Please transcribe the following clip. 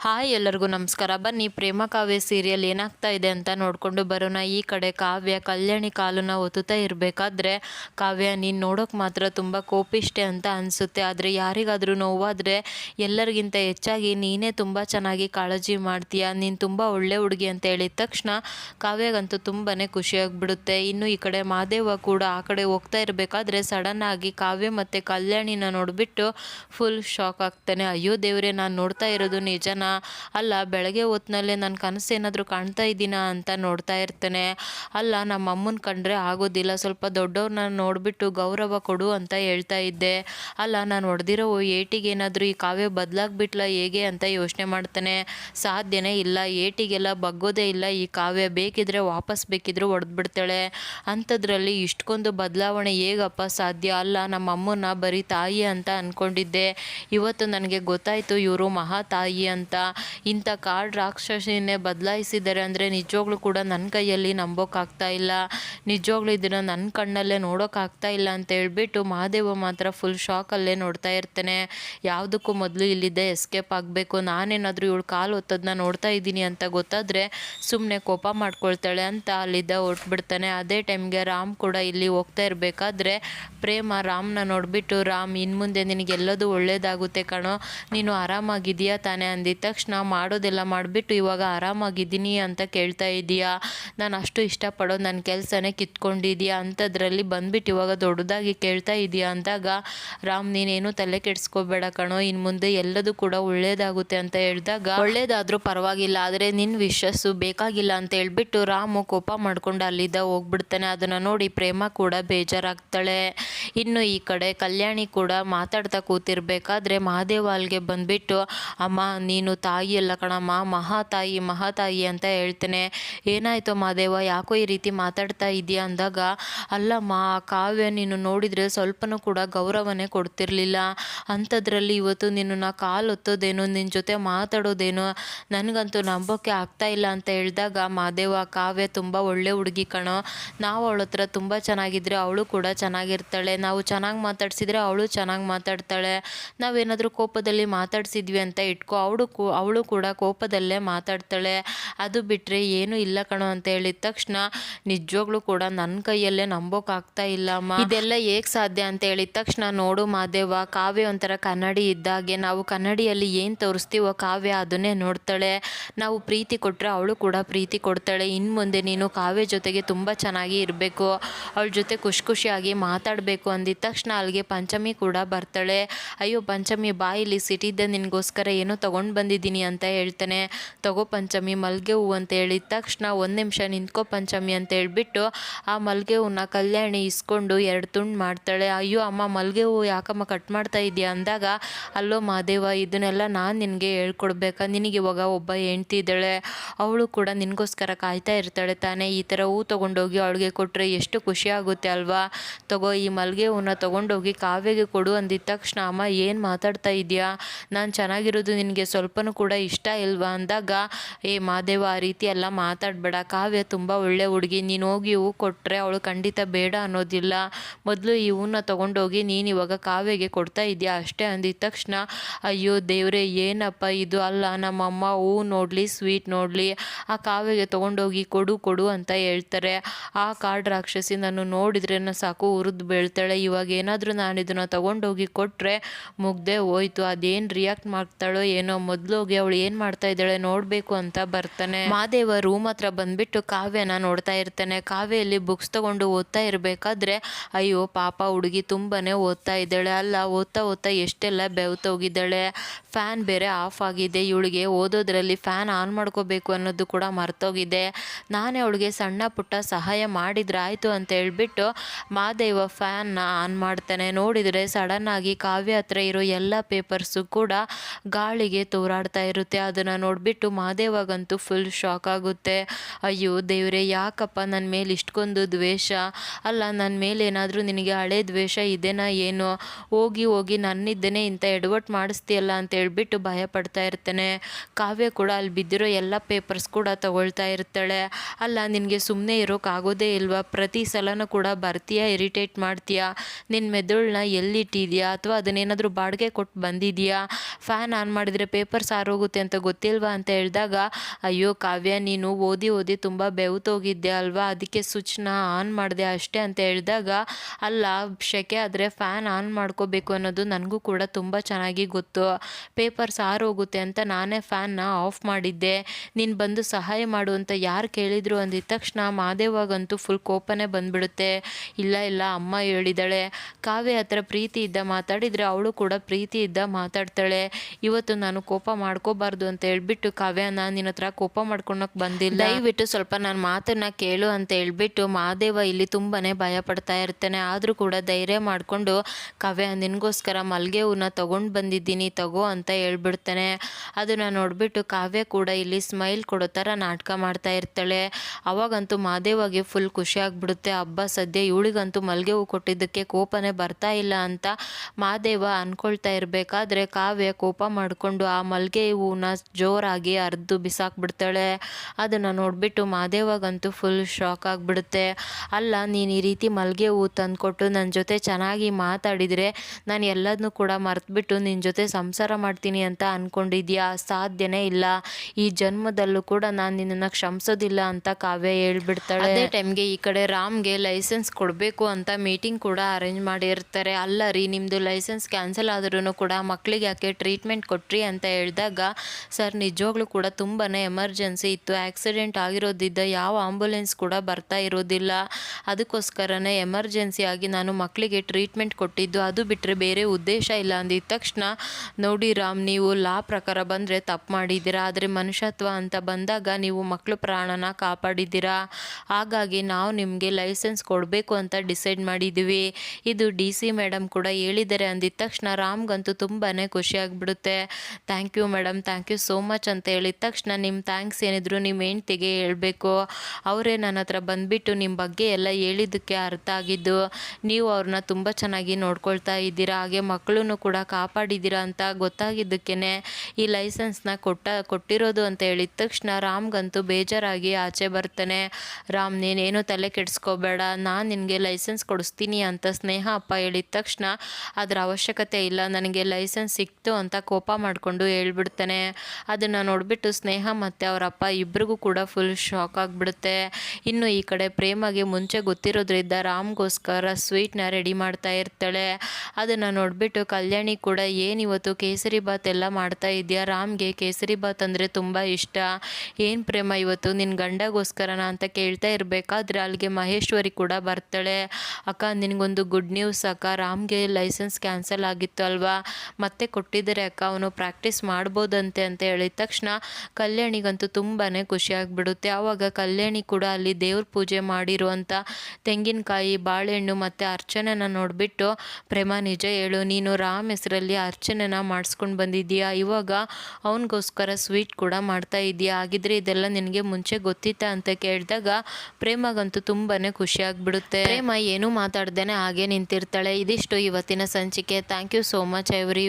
Hi ಎಲ್ಲರಿಗೂ ನಮಸ್ಕಾರ. ಬನ್ನಿ, ಪ್ರೇಮ ಕಾವ್ಯ ಸೀರಿಯಲ್ ಏನಾಗ್ತಾ ಇದೆ ಅಂತ ನೋಡಿಕೊಂಡು ಬರೋಣ. ಈ ಕಡೆ ಕಾವ್ಯ ಕಲ್ಯಾಣಿ ಕಾಲನ್ನ ಒತ್ತುತ್ತಾ ಇರಬೇಕಾದ್ರೆ ಕಾವ್ಯ, ನೀನು ನೋಡೋಕೆ ಮಾತ್ರ ತುಂಬ ಕೋಪಿಷ್ಟೆ ಅಂತ ಅನಿಸುತ್ತೆ. ಆದರೆ ಯಾರಿಗಾದರೂ ನೋವಾದರೆ ಎಲ್ಲರಿಗಿಂತ ಹೆಚ್ಚಾಗಿ ನೀನೇ ತುಂಬ ಚೆನ್ನಾಗಿ ಕಾಳಜಿ ಮಾಡ್ತೀಯ. ನೀನು ತುಂಬ ಒಳ್ಳೆ ಹುಡುಗಿ ಅಂತ ಹೇಳಿದ ತಕ್ಷಣ ಕಾವ್ಯಗಂತೂ ತುಂಬಾ ಖುಷಿಯಾಗಿಬಿಡುತ್ತೆ. ಇನ್ನು ಈ ಕಡೆ ಮಾದೇವ ಕೂಡ ಆ ಕಡೆ ಹೋಗ್ತಾ ಇರಬೇಕಾದ್ರೆ ಸಡನ್ನಾಗಿ ಕಾವ್ಯ ಮತ್ತು ಕಲ್ಯಾಣಿನ ನೋಡಿಬಿಟ್ಟು ಫುಲ್ ಶಾಕ್ ಆಗ್ತಾನೆ. ಅಯ್ಯೋ ದೇವರೇ, ನಾನು ನೋಡ್ತಾ ಇರೋದು ನಿಜನಾ? ಅಲ್ಲ, ಬೆಳಗ್ಗೆ ಹೊತ್ತಿನಲ್ಲಿ ನನ್ನ ಕನಸು ಏನಾದರೂ ಕಾಣ್ತಾ ಇದ್ದೀನಾ ಅಂತ ನೋಡ್ತಾ ಇರ್ತೇನೆ. ಅಲ್ಲ, ನಮ್ಮ ಅಮ್ಮನ ಕಂಡ್ರೆ ಆಗೋದಿಲ್ಲ, ಸ್ವಲ್ಪ ದೊಡ್ಡವ್ರನ್ನ ನೋಡಿಬಿಟ್ಟು ಗೌರವ ಕೊಡು ಅಂತ ಹೇಳ್ತಾ ಇದ್ದೆ. ಅಲ್ಲ, ನಾನು ಹೊಡೆದಿರೋ ಏಟಿಗೆ ಏನಾದರೂ ಈ ಕಾವ್ಯ ಬದಲಾಗ್ಬಿಟ್ಲ ಹೇಗೆ ಅಂತ ಯೋಚನೆ ಮಾಡ್ತಾನೆ. ಸಾಧ್ಯನೇ ಇಲ್ಲ, ಏಟಿಗೆಲ್ಲ ಬಗ್ಗೋದೇ ಇಲ್ಲ, ಈ ಕಾವ್ಯ ಬೇಕಿದ್ರೆ ವಾಪಸ್ ಬೇಕಿದ್ರು ಹೊಡೆದ್ಬಿಡ್ತಾಳೆ. ಅಂಥದ್ರಲ್ಲಿ ಇಷ್ಟೊಂದು ಬದಲಾವಣೆ ಹೇಗಪ್ಪ ಸಾಧ್ಯ? ಅಲ್ಲ, ನಮ್ಮ ಅಮ್ಮನ ಬರೀ ತಾಯಿ ಅಂತ ಅಂದ್ಕೊಂಡಿದ್ದೆ ಇವತ್ತು ನನಗೆ ಗೊತ್ತಾಯಿತು ಇವರು ಮಹಾ ತಾಯಿ ಅಂತ. ಇಂಥ ಕಾಡು ರಾಕ್ಷಸಿನೇ ಬದಲಾಯಿಸಿದ್ದಾರೆ ಅಂದರೆ ನಿಜವಾಗ್ಲೂ ಕೂಡ ನನ್ನ ಕೈಯಲ್ಲಿ ನಂಬೋಕ್ಕಾಗ್ತಾ ಇಲ್ಲ. ನಿಜವಾಗ್ಲೂ ಇದನ್ನು ನನ್ನ ಕಣ್ಣಲ್ಲೇ ನೋಡೋಕ್ಕಾಗ್ತಾ ಇಲ್ಲ ಅಂತ ಹೇಳ್ಬಿಟ್ಟು ಮಹಾದೇವ ಮಾತ್ರ ಫುಲ್ ಶಾಕಲ್ಲೇ ನೋಡ್ತಾ ಇರ್ತಾನೆ. ಯಾವುದಕ್ಕೂ ಮೊದಲು ಇಲ್ಲಿದ್ದೆ ಎಸ್ಕೇಪ್ ಆಗಬೇಕು. ನಾನೇನಾದರೂ ಇವಳು ಕಾಲು ಹೊತ್ತದನ್ನ ನೋಡ್ತಾ ಇದ್ದೀನಿ ಅಂತ ಗೊತ್ತಾದರೆ ಸುಮ್ಮನೆ ಕೋಪ ಮಾಡ್ಕೊಳ್ತಾಳೆ ಅಂತ ಅಲ್ಲಿದ್ದ ಹೊರಟ್ಬಿಡ್ತಾನೆ. ಅದೇ ಟೈಮ್ಗೆ ರಾಮ್ ಕೂಡ ಇಲ್ಲಿ ಹೋಗ್ತಾ ಇರಬೇಕಾದ್ರೆ ಪ್ರೇಮ ರಾಮ್ನ ನೋಡಿಬಿಟ್ಟು, ರಾಮ್ ಇನ್ನು ಮುಂದೆ ನಿನಗೆಲ್ಲದೂ ಒಳ್ಳೇದಾಗುತ್ತೆ ಕಣೋ. ನೀನು ಆರಾಮಾಗಿದೆಯಾ ತಾನೇ? ಅಂದಿದ ತಕ್ಷಣ ಮಾಡೋದೆಲ್ಲ ಮಾಡಿಬಿಟ್ಟು ಇವಾಗ ಆರಾಮಾಗಿದ್ದೀನಿ ಅಂತ ಕೇಳ್ತಾ ಇದೀಯಾ? ನಾನು ಅಷ್ಟು ಇಷ್ಟಪಡೋ ನನ್ನ ಕೆಲಸನೇ ಕಿತ್ಕೊಂಡಿದ್ಯಾ? ಅಂಥದ್ರಲ್ಲಿ ಬಂದ್ಬಿಟ್ಟು ಇವಾಗ ದೊಡ್ಡದಾಗಿ ಕೇಳ್ತಾ ಇದೀಯಾ ಅಂದಾಗ, ರಾಮ್ ನೀನೇನು ತಲೆ ಕೆಡಿಸ್ಕೋಬೇಡ ಕಣೋ ಇನ್ನು ಮುಂದೆ ಎಲ್ಲದೂ ಕೂಡ ಒಳ್ಳೇದಾಗುತ್ತೆ ಅಂತ ಹೇಳಿದಾಗ, ಒಳ್ಳೇದಾದರೂ ಪರವಾಗಿಲ್ಲ, ಆದರೆ ನಿನ್ನ ವಿಶ್ವಸ್ಸು ಬೇಕಾಗಿಲ್ಲ ಅಂತ ಹೇಳ್ಬಿಟ್ಟು ರಾಮು ಕೋಪ ಮಾಡಿಕೊಂಡು ಅಲ್ಲಿದ್ದ ಹೋಗ್ಬಿಡ್ತಾನೆ. ಅದನ್ನು ನೋಡಿ ಪ್ರೇಮ ಕೂಡ ಬೇಜಾರಾಗ್ತಾಳೆ. ಇನ್ನು ಈ ಕಡೆ ಕಲ್ಯಾಣಿ ಕೂಡ ಮಾತಾಡ್ತಾ ಕೂತಿರ್ಬೇಕಾದ್ರೆ ಮಹಾದೇವ ಅಲ್ಲಿಗೆ ಬಂದ್ಬಿಟ್ಟು, ಅಮ್ಮ, ನೀನು ತಾಯಿ ಅಲ್ಲ ಕಣಮ್ಮ, ಮಹಾತಾಯಿ ಮಹಾತಾಯಿ ಅಂತ ಹೇಳ್ತೇನೆ. ಏನಾಯ್ತು ಮಾದೇವ ಯಾಕೋ ಈ ರೀತಿ ಮಾತಾಡ್ತಾ ಇದೆಯಾ ಅಂದಾಗ, ಅಲ್ಲಮ್ಮ, ಆ ಕಾವ್ಯ ನೀನು ನೋಡಿದರೆ ಸ್ವಲ್ಪನೂ ಕೂಡ ಗೌರವನೇ ಕೊಡ್ತಿರ್ಲಿಲ್ಲ. ಅಂಥದ್ರಲ್ಲಿ ಇವತ್ತು ನಿನ್ನನ್ನು ಕಾಲು ಒತ್ತೋದೇನು ನಿನ್ನ ಜೊತೆ ಮಾತಾಡೋದೇನು, ನನಗಂತೂ ನಂಬೋಕೆ ಆಗ್ತಾ ಇಲ್ಲ ಅಂತ ಹೇಳಿದಾಗ ಮಹಾದೇವ ಕಾವ್ಯ ತುಂಬ ಒಳ್ಳೆ ಹುಡುಗಿ ಕಣೋ. ನಾವು ಅವಳ ಹತ್ರ ತುಂಬ ಚೆನ್ನಾಗಿದ್ರೆ ಅವಳು ಕೂಡ ಚೆನ್ನಾಗಿರ್ತಾಳೆ. ನಾವು ಚೆನ್ನಾಗಿ ಮಾತಾಡ್ಸಿದ್ರೆ ಅವಳು ಚೆನ್ನಾಗಿ ಮಾತಾಡ್ತಾಳೆ. ನಾವೇನಾದರೂ ಕೋಪದಲ್ಲಿ ಮಾತಾಡ್ಸಿದ್ವಿ ಅಂತ ಇಟ್ಕೋ, ಅವಳು ಕೂ ಅವಳು ಕೂಡ ಕೋಪದಲ್ಲೇ ಮಾತಾಡ್ತಾಳೆ. ಅದು ಬಿಟ್ಟರೆ ಏನೂ ಇಲ್ಲ ಕಣೋ ಅಂತ ಹೇಳಿದ ತಕ್ಷಣ ನಿಜವಾಗ್ಲೂ ಕೂಡ ನನ್ನ ಕೈಯಲ್ಲೇ ನಂಬೋಕ್ಕಾಗ್ತಾ ಇಲ್ಲ, ಅಮ್ಮ. ಇದೆಲ್ಲ ಹೇಗೆ ಸಾಧ್ಯ ಅಂತ ಹೇಳಿದ ತಕ್ಷಣ, ನೋಡು ಮಾದೇವ, ಕಾವ್ಯ ಒಂಥರ ಕನ್ನಡಿ ಇದ್ದಾಗೆ ನಾವು ಕನ್ನಡಿಯಲ್ಲಿ ಏನು ತೋರಿಸ್ತೀವೋ ಕಾವ್ಯ ಅದನ್ನೇ ನೋಡ್ತಾಳೆ. ನಾವು ಪ್ರೀತಿ ಕೊಟ್ಟರೆ ಅವಳು ಕೂಡ ಪ್ರೀತಿ ಕೊಡ್ತಾಳೆ. ಇನ್ನು ಮುಂದೆ ನೀನು ಕಾವ್ಯ ಜೊತೆಗೆ ತುಂಬ ಚೆನ್ನಾಗಿ ಇರಬೇಕು. ಅವಳ ಜೊತೆ ಖುಷಿ ಖುಷಿಯಾಗಿ ಮಾತಾಡಬೇಕು ಅಂದಿದ ತಕ್ಷಣ ಅಲ್ಲಿಗೆ ಪಂಚಮಿ ಕೂಡ ಬರ್ತಾಳೆ. ಅಯ್ಯೋ ಪಂಚಮಿ ಬಾಯಿಲಿ ಸಿಟಿದ್ದೆ ನಿನಗೋಸ್ಕರ ಏನೋ ತೊಗೊಂಡು ಬಂದಿದ್ದೀನಿ ಅಂತ ಹೇಳ್ತಾನೆ. ತಗೋ ಪಂಚಮಿ ಮಲ್ಲಿಗೆ ಹೂವು ಅಂತ ಹೇಳಿದ ತಕ್ಷಣ ಒಂದು ನಿಮಿಷ ನಿಂತ್ಕೋ ಪಂಚಮಿ ಅಂತ ಹೇಳ್ಬಿಟ್ಟು ಆ ಮಲ್ಲಿಗೆ ಹೂವನ್ನ ಕಲ್ಯಾಣಿ ಇಸ್ಕೊಂಡು ಎರಡು ತುಂಡು ಮಾಡ್ತಾಳೆ. ಅಯ್ಯೋ ಅಮ್ಮ ಮಲ್ಲಿಗೆ ಹೂವು ಯಾಕಮ್ಮ ಕಟ್ ಮಾಡ್ತಾ ಇದೆಯಾ ಅಂದಾಗ, ಅಲ್ಲೋ ಮಾದೇವ ಇದನ್ನೆಲ್ಲ ನಾನು ನಿನಗೆ ಹೇಳ್ಕೊಡ್ಬೇಕಾ? ನಿನಗೆ ಇವಾಗ ಒಬ್ಬ ಹೆಂಡ್ತಿ ಇದ್ದಾಳೆ. ಅವಳು ಕೂಡ ನಿನಗೋಸ್ಕರ ಕಾಯ್ತಾ ಇರ್ತಾಳೆ ತಾನೇ. ಈ ಥರ ಹೂ ತೊಗೊಂಡೋಗಿ ಅವಳಿಗೆ ಕೊಟ್ಟರೆ ಎಷ್ಟು ಖುಷಿ ಆಗುತ್ತೆ ಅಲ್ವಾ? ತಗೋ ಈ ಮಲ್ಲಿಗೆ ಹೂನ ತೊಗೊಂಡೋಗಿ ಕಾವ್ಯಗೆ ಕೊಡು ಅಂದಿದ ತಕ್ಷಣ, ಅಮ್ಮ, ಏನು ಮಾತಾಡ್ತಾ ಇದೆಯಾ? ನಾನು ಚೆನ್ನಾಗಿರೋದು ನಿನಗೆ ಸ್ವಲ್ಪನೂ ಕೂಡ ಇಷ್ಟ ಇಲ್ವಾ ಅಂದಾಗ, ಏ ಮಾದೇವ, ಆ ರೀತಿ ಎಲ್ಲ ಮಾತಾಡಬೇಡ. ಕಾವ್ಯ ತುಂಬ ಒಳ್ಳೆ ಹುಡುಗಿ. ನೀನು ಹೋಗಿ ಹೂ ಕೊಟ್ಟರೆ ಅವಳು ಖಂಡಿತ ಬೇಡ ಅನ್ನೋದಿಲ್ಲ. ಮೊದಲು ಈ ಹೂವನ್ನ ತೊಗೊಂಡೋಗಿ ನೀನು ಇವಾಗ ಕಾವ್ಯಗೆ ಕೊಡ್ತಾ ಇದೆಯಾ? ಅಷ್ಟೇ ಅಂದಿದ ತಕ್ಷಣ, ಅಯ್ಯೋ ದೇವ್ರೆ, ಏನಪ್ಪ ಇದು? ಅಲ್ಲ, ನಮ್ಮಮ್ಮ ಹೂ ನೋಡಲಿ, ಸ್ವೀಟ್ ನೋಡಲಿ, ಆ ಕಾವ್ಯಗೆ ತೊಗೊಂಡೋಗಿ ಕೊಡು ಕೊಡು ಅಂತ ಹೇಳ್ತಾರೆ. ಆ ಕಾಡು ರಾಕ್ಷಸಿ ನಾನು ನೋಡಿದ್ರೆ ಸಾಕು ಉರಿದು ಬೀಳ್ತಾಳೆ. ಇವಾಗ ಏನಾದರೂ ನಾನು ಇದನ್ನು ತೊಗೊಂಡೋಗಿ ಕೊಟ್ಟರೆ ಮುಗ್ದೆ ಹೋಯ್ತು. ಅದೇನು ರಿಯಾಕ್ಟ್ ಮಾಡ್ತಾಳೋ ಏನೋ ಮೊದಲು ಹೋಗಿ ಅವಳು ಏನು ಮಾಡ್ತಾ ಇದ್ದಾಳೆ ನೋಡಬೇಕು ಅಂತ ಬರ್ತಾನೆ. ಮಾದೇವ ರೂಮ್ ಹತ್ರ ಬಂದ್ಬಿಟ್ಟು ಕಾವ್ಯನ ನೋಡ್ತಾ ಇರ್ತಾನೆ. ಕಾವ್ಯಲ್ಲಿ ಬುಕ್ಸ್ ತಗೊಂಡು ಓದ್ತಾ ಇರಬೇಕಾದ್ರೆ, ಅಯ್ಯೋ ಪಾಪ ಹುಡುಗಿ ತುಂಬಾನೇ ಓದ್ತಾ ಇದ್ದಾಳೆ. ಅಲ್ಲ, ಓದ್ತಾ ಓದ್ತಾ ಎಷ್ಟೆಲ್ಲ ಬೆವ್ತೋಗಿದ್ದಾಳೆ. ಫ್ಯಾನ್ ಬೇರೆ ಆಫ್ ಆಗಿದೆ. ಇವಳಿಗೆ ಓದೋದ್ರಲ್ಲಿ ಫ್ಯಾನ್ ಆನ್ ಮಾಡ್ಕೋಬೇಕು ಅನ್ನೋದು ಕೂಡ ಮರ್ತೋಗಿದೆ. ನಾನೇ ಅವಳಿಗೆ ಸಣ್ಣ ಪುಟ್ಟ ಸಹಾಯ ಮಾಡಿದ್ರೆ ಆಯಿತು ಅಂತ ಹೇಳ್ಬಿಟ್ಟು ಮಾದೇವ ಫ್ಯಾನ್ನ ಆನ್ ಮಾಡ್ತಾನೆ. ನೋಡಿದರೆ ಸಡನ್ನಾಗಿ ಕಾವ್ಯ ಹತ್ರ ಇರೋ ಎಲ್ಲ ಪೇಪರ್ಸು ಕೂಡ ಗಾಳಿಗೆ ತೂರಾಡ್ತಾ ಇರುತ್ತೆ, ಅದನ್ನು ನೋಡಿಬಿಟ್ಟು ಮಹಾದೇವಾಗಂತೂ ಫುಲ್ ಶಾಕ್ ಆಗುತ್ತೆ. ಅಯ್ಯೋ ದೇವರೇ, ಯಾಕಪ್ಪ ನನ್ನ ಮೇಲೆ ಇಷ್ಟೊಂದು ದ್ವೇಷ? ಅಲ್ಲ ನನ್ನ ಮೇಲೆ ಏನಾದರೂ ನಿನಗೆ ಹಳೆ ದ್ವೇಷ ಇದೆನಾ ಏನು? ಹೋಗಿ ಹೋಗಿ ನನ್ನಿದ್ದೇನೆ ಇಂಥ ಎಡವಟ್ ಮಾಡಿಸ್ತೀಯಲ್ಲ ಅಂತ ಹೇಳ್ಬಿಟ್ಟು ಭಯ ಪಡ್ತಾ ಇರ್ತಾನೆ. ಕಾವ್ಯ ಕೂಡ ಅಲ್ಲಿ ಬಿದ್ದಿರೋ ಎಲ್ಲ ಪೇಪರ್ಸ್ ಕೂಡ ತಗೊಳ್ತಾ ಇರ್ತಾಳೆ. ಅಲ್ಲ, ನಿನಗೆ ಸುಮ್ಮನೆ ಇರೋಕ್ಕಾಗೋದೇ ಇಲ್ವಾ? ಪ್ರತಿ ಸಲನೂ ಕೂಡ ಬರ್ತೀಯಾ, ಇರಿಟೇಟ್ ಮಾಡ್ತೀಯಾ? ನಿನ್ನ ಮೆದುಳನ್ನ ಎಲ್ಲಿಟ್ಟಿದೆಯಾ? ಅಥವಾ ಅದನ್ನೇನಾದರೂ ಬಾಡಿಗೆ ಕೊಟ್ಟು ಬಂದಿದೆಯಾ? ಫ್ಯಾನ್ ಆನ್ ಮಾಡಿದರೆ ಪೇಪರ್ಸ್ ಪೇಪರ್ಸ್ ಆರೋಗುತ್ತೆ ಅಂತ ಗೊತ್ತಿಲ್ವಾ ಅಂತ ಹೇಳಿದಾಗ, ಅಯ್ಯೋ ಕಾವ್ಯ, ನೀನು ಓದಿ ಓದಿ ತುಂಬ ಬೆವ್ತೋಗಿದ್ದೆ ಅಲ್ವಾ? ಅದಕ್ಕೆ ಸ್ವಿಚ್ನ ಆನ್ ಮಾಡಿದೆ ಅಷ್ಟೇ ಅಂತ ಹೇಳಿದಾಗ, ಅಲ್ಲ, ಶೆಕೆ ಆದರೆ ಫ್ಯಾನ್ ಆನ್ ಮಾಡ್ಕೋಬೇಕು ಅನ್ನೋದು ನನಗೂ ಕೂಡ ತುಂಬ ಚೆನ್ನಾಗಿ ಗೊತ್ತು. ಪೇಪರ್ ಸಾರೋಗುತ್ತೆ ಅಂತ ನಾನೇ ಫ್ಯಾನ್ನ ಆಫ್ ಮಾಡಿದ್ದೆ. ನೀನು ಬಂದು ಸಹಾಯ ಮಾಡು ಅಂತ ಯಾರು ಕೇಳಿದ್ರು ಅಂದಿದ ತಕ್ಷಣ ಮಾದೇವಾಗಂತೂ ಫುಲ್ ಕೋಪನೇ ಬಂದ್ಬಿಡುತ್ತೆ. ಇಲ್ಲ ಇಲ್ಲ, ಅಮ್ಮ ಹೇಳಿದಾಳೆ. ಕಾವ್ಯ ಹತ್ರ ಪ್ರೀತಿ ಇದ್ದ ಮಾತಾಡಿದರೆ ಅವಳು ಕೂಡ ಪ್ರೀತಿ ಇದ್ದ ಮಾತಾಡ್ತಾಳೆ. ಇವತ್ತು ನಾನು ಕೋಪ ಮಾಡ್ಕೋಬಾರ್ದು ಅಂತ ಹೇಳ್ಬಿಟ್ಟು ಕಾವ್ಯ ನಾನು ನಿನ್ನ ಹತ್ರ ಕೋಪ ಮಾಡ್ಕೊಳಕ್ ಬಂದಿಲ್ಲ. ದಯವಿಟ್ಟು ಸ್ವಲ್ಪ ನನ್ನ ಮಾತನ್ನ ಕೇಳು ಅಂತ ಹೇಳ್ಬಿಟ್ಟು ಮಹಾದೇವ ಇಲ್ಲಿ ತುಂಬಾನೇ ಭಯ ಪಡ್ತಾ ಇರ್ತಾನೆ. ಆದರೂ ಕೂಡ ಧೈರ್ಯ ಮಾಡಿಕೊಂಡು ಕಾವ್ಯ, ನಿನಗೋಸ್ಕರ ಮಲ್ಗೆ ಹೂವನ್ನ ತಗೊಂಡು ಬಂದಿದ್ದೀನಿ, ತಗೋ ಅಂತ ಹೇಳ್ಬಿಡ್ತಾನೆ. ಅದನ್ನ ನೋಡ್ಬಿಟ್ಟು ಕಾವ್ಯ ಕೂಡ ಇಲ್ಲಿ ಸ್ಮೈಲ್ ಕೊಡೋ ಥರ ನಾಟಕ ಮಾಡ್ತಾ ಇರ್ತಾಳೆ. ಅವಾಗಂತೂ ಮಾದೇವಗೆ ಫುಲ್ ಖುಷಿ ಆಗ್ಬಿಡುತ್ತೆ. ಹಬ್ಬ ಸದ್ಯ ಇವಳಿಗಂತೂ ಮಲ್ಗೆ ಹೂ ಕೊಟ್ಟಿದ್ದಕ್ಕೆ ಕೋಪನೇ ಬರ್ತಾ ಇಲ್ಲ ಅಂತ ಮಹಾದೇವ ಅನ್ಕೊಳ್ತಾ ಇರಬೇಕಾದ್ರೆ ಕಾವ್ಯ ಕೋಪ ಮಾಡಿಕೊಂಡು ಆ ಮಲ್ಗೆ ಹೂವನ್ನ ಜೋರಾಗಿ ಅರ್ದು ಬಿಸಾಕ್ಬಿಡ್ತಾಳೆ. ಅದನ್ನು ನೋಡಿಬಿಟ್ಟು ಮಾದೇವಾಗಂತೂ ಫುಲ್ ಶಾಕ್ ಆಗಿಬಿಡುತ್ತೆ. ಅಲ್ಲ, ನೀನು ಈ ರೀತಿ ಮಲ್ಲಿಗೆ ಹೂವು ತಂದುಕೊಟ್ಟು ನನ್ನ ಜೊತೆ ಚೆನ್ನಾಗಿ ಮಾತಾಡಿದರೆ ನಾನು ಎಲ್ಲದನ್ನೂ ಕೂಡ ಮರೆತುಬಿಟ್ಟು ನಿನ್ನ ಜೊತೆ ಸಂಸಾರ ಮಾಡ್ತೀನಿ ಅಂತ ಅಂದ್ಕೊಂಡಿದ್ಯಾ ಸಾಧ್ಯನೇ ಇಲ್ಲ. ಈ ಜನ್ಮದಲ್ಲೂ ಕೂಡ ನಾನು ನಿನ್ನನ್ನು ಕ್ಷಮಿಸೋದಿಲ್ಲ ಅಂತ ಕಾವ್ಯ ಹೇಳ್ಬಿಡ್ತಾಳೆ. ಅದೇ ಟೈಮ್ಗೆ ಈ ಕಡೆ ರಾಮ್ಗೆ ಲೈಸೆನ್ಸ್ ಕೊಡಬೇಕು ಅಂತ ಮೀಟಿಂಗ್ ಕೂಡ ಅರೇಂಜ್ ಮಾಡಿರ್ತಾರೆ. ಅಲ್ಲ ರೀ ನಿಮ್ಮದು ಲೈಸೆನ್ಸ್ ಕ್ಯಾನ್ಸಲ್ ಆದ್ರೂ ಕೂಡ ಮಕ್ಕಳಿಗೆ ಯಾಕೆ ಟ್ರೀಟ್ಮೆಂಟ್ ಕೊಟ್ರಿ ಅಂತ ಹೇಳಿದಾಗ ಸರ್, ನಿಜವಾಗ್ಲೂ ಕೂಡ ತುಂಬಾ ಎಮರ್ಜೆನ್ಸಿ ಇತ್ತು. ಆಕ್ಸಿಡೆಂಟ್ ಆಗಿರೋದಿದ್ದ ಯಾವ ಆಂಬುಲೆನ್ಸ್ ಕೂಡ ಬರ್ತಾ ಇರೋದಿಲ್ಲ. ಅದಕ್ಕೋಸ್ಕರನೇ ಎಮರ್ಜೆನ್ಸಿ ಆಗಿ ನಾನು ಮಕ್ಕಳಿಗೆ ಟ್ರೀಟ್ಮೆಂಟ್ ಕೊಟ್ಟಿದ್ದು. ಅದು ಬಿಟ್ಟರೆ ಬೇರೆ ಉದ್ದೇಶ ಇಲ್ಲ. ಅಂದಿದ್ದ ತಕ್ಷಣ, ನೋಡಿ ರಾಮ್, ನೀವು ಲಾ ಪ್ರಕಾರ ಬಂದರೆ ತಪ್ಪು ಮಾಡಿದ್ದೀರಾ. ಆದರೆ ಮನುಷ್ಯತ್ವ ಅಂತ ಬಂದಾಗ ನೀವು ಮಕ್ಕಳು ಪ್ರಾಣನ ಕಾಪಾಡಿದ್ದೀರಾ. ಹಾಗಾಗಿ ನಾವು ನಿಮಗೆ ಲೈಸೆನ್ಸ್ ಕೊಡಬೇಕು ಅಂತ ಡಿಸೈಡ್ ಮಾಡಿದ್ದೀವಿ. ಇದು ಡಿ ಸಿ ಮೇಡಮ್ ಕೂಡ ಹೇಳಿದ್ದಾರೆ. ಅಂದಿದ ತಕ್ಷಣ ರಾಮ್ಗಂತೂ ತುಂಬಾ ಖುಷಿ ಆಗಿಬಿಡುತ್ತೆ. Thank you madam. Thank you so much ಅಂತ ಹೇಳಿದ ತಕ್ಷಣ ನಿಮ್ಮ ಥ್ಯಾಂಕ್ಸ್ ಏನಿದ್ರು ನಿಮ್ಮ ಹೆಂಡ್ತಿಗೆ ಹೇಳಬೇಕು. ಅವರೇ ನನ್ನ ಹತ್ರ ಬಂದುಬಿಟ್ಟು ನಿಮ್ಮ ಬಗ್ಗೆ ಎಲ್ಲ ಹೇಳಿದ್ದಕ್ಕೆ ಅರ್ಥ ಆಗಿದ್ದು, ನೀವು ಅವ್ರನ್ನ ತುಂಬ ಚೆನ್ನಾಗಿ ನೋಡ್ಕೊಳ್ತಾ ಇದ್ದೀರಾ, ಹಾಗೆ ಮಕ್ಕಳನ್ನು ಕೂಡ ಕಾಪಾಡಿದ್ದೀರಾ ಅಂತ ಗೊತ್ತಾಗಿದ್ದಕ್ಕೇ ಈ ಲೈಸೆನ್ಸ್ನ ಕೊಟ್ಟ, ಕೊಟ್ಟಿರೋದು ಅಂತ ಹೇಳಿದ ತಕ್ಷಣ ರಾಮ್ಗಂತೂ ಬೇಜಾರಾಗಿ ಆಚೆ ಬರ್ತಾನೆ. ರಾಮ್, ನೀನೇನು ತಲೆ ಕೆಡಿಸ್ಕೋಬೇಡ, ನಾನು ನಿನಗೆ ಲೈಸೆನ್ಸ್ ಕೊಡಿಸ್ತೀನಿ ಅಂತ ಸ್ನೇಹ ಅಪ್ಪ ಹೇಳಿದ ತಕ್ಷಣ, ಅದರ ಅವಶ್ಯಕತೆ ಇಲ್ಲ, ನನಗೆ ಲೈಸೆನ್ಸ್ ಸಿಕ್ತು ಅಂತ ಕೋಪ ಮಾಡಿಕೊಂಡು ಹೇಳ್ಬಿಡ್ತಾನೆ. ಅದನ್ನು ನೋಡಿಬಿಟ್ಟು ಸ್ನೇಹ ಮತ್ತು ಅವರ ಅಪ್ಪ ಇಬ್ರಿಗೂ ಕೂಡ ಫುಲ್ ಶಾಕ್ ಆಗಿಬಿಡುತ್ತೆ. ಇನ್ನು ಈ ಕಡೆ ಪ್ರೇಮಗೆ ಮುಂಚೆ ಗೊತ್ತಿರೋದ್ರಿಂದ ರಾಮ್ಗೋಸ್ಕರ ಸ್ವೀಟ್ನ ರೆಡಿ ಮಾಡ್ತಾ ಇರ್ತಾಳೆ. ಅದನ್ನು ನೋಡಿಬಿಟ್ಟು ಕಲ್ಯಾಣಿ ಕೂಡ ಏನಿವತ್ತು ಕೇಸರಿ ಬಾತ್ ಎಲ್ಲ ಮಾಡ್ತಾ ಇದೆಯಾ? ರಾಮ್ಗೆ ಕೇಸರಿ ಬಾತ್ ಅಂದರೆ ತುಂಬ ಇಷ್ಟ. ಏನು ಪ್ರೇಮ ಇವತ್ತು? ನಿನ್ನ ಗಂಡಗೋಸ್ಕರನ? ಅಂತ ಕೇಳ್ತಾ ಇರಬೇಕಾದ್ರೆ ಅಲ್ಲಿಗೆ ಮಹೇಶ್ವರಿ ಕೂಡ ಬರ್ತಾಳೆ. ಅಕ್ಕ, ನಿನಗೊಂದು ಗುಡ್ ನ್ಯೂಸ್ ಅಕ್ಕ. ರಾಮ್ಗೆ ಲೈಸೆನ್ಸ್ ಕ್ಯಾನ್ಸಲ್ ಆಗಿತ್ತು ಅಲ್ವಾ ಮತ್ತೆ ಕೊಟ್ಟಿದ್ದಾರೆ ಅಕ್ಕ. ಅವನು ಪ್ರಾಕ್ಟೀಸ್ ಮಾಡ್ಬೋದಂತೆ ಅಂತ ಹೇಳಿದ ತಕ್ಷಣ ಕಲ್ಯಾಣಿಗಂತೂ ತುಂಬಾ ಖುಷಿಯಾಗಿಬಿಡುತ್ತೆ. ಆವಾಗ ಕಲ್ಯಾಣಿ ಕೂಡ ಅಲ್ಲಿ ದೇವ್ರ ಪೂಜೆ ಮಾಡಿರುವಂಥ ತೆಂಗಿನಕಾಯಿ, ಬಾಳೆಹಣ್ಣು ಮತ್ತು ಅರ್ಚನೆನ ನೋಡಿಬಿಟ್ಟು, ಪ್ರೇಮ, ನಿಜ ಹೇಳು, ನೀನು ರಾಮ್ ಹೆಸರಲ್ಲಿ ಅರ್ಚನೆನ ಮಾಡಿಸ್ಕೊಂಡು ಬಂದಿದ್ದೀಯಾ? ಇವಾಗ ಅವನಿಗೋಸ್ಕರ ಸ್ವೀಟ್ ಕೂಡ ಮಾಡ್ತಾ ಇದೆಯಾ ಹಾಗಿದ್ರೆ ಇದೆಲ್ಲ ನಿನಗೆ ಮುಂಚೆ ಗೊತ್ತಿತ್ತಾ? ಅಂತ ಕೇಳಿದಾಗ ಪ್ರೇಮಗಂತೂ ತುಂಬಾ ಖುಷಿಯಾಗಿಬಿಡುತ್ತೆ. ಪ್ರೇಮ, ಏನೂ ಮಾತಾಡ್ದೇನೆ ಹಾಗೆ ನಿಂತಿರ್ತಾಳೆ. ಇದಿಷ್ಟು ಇವತ್ತಿನ ಸಂಚಿಕೆ. Thank you so much every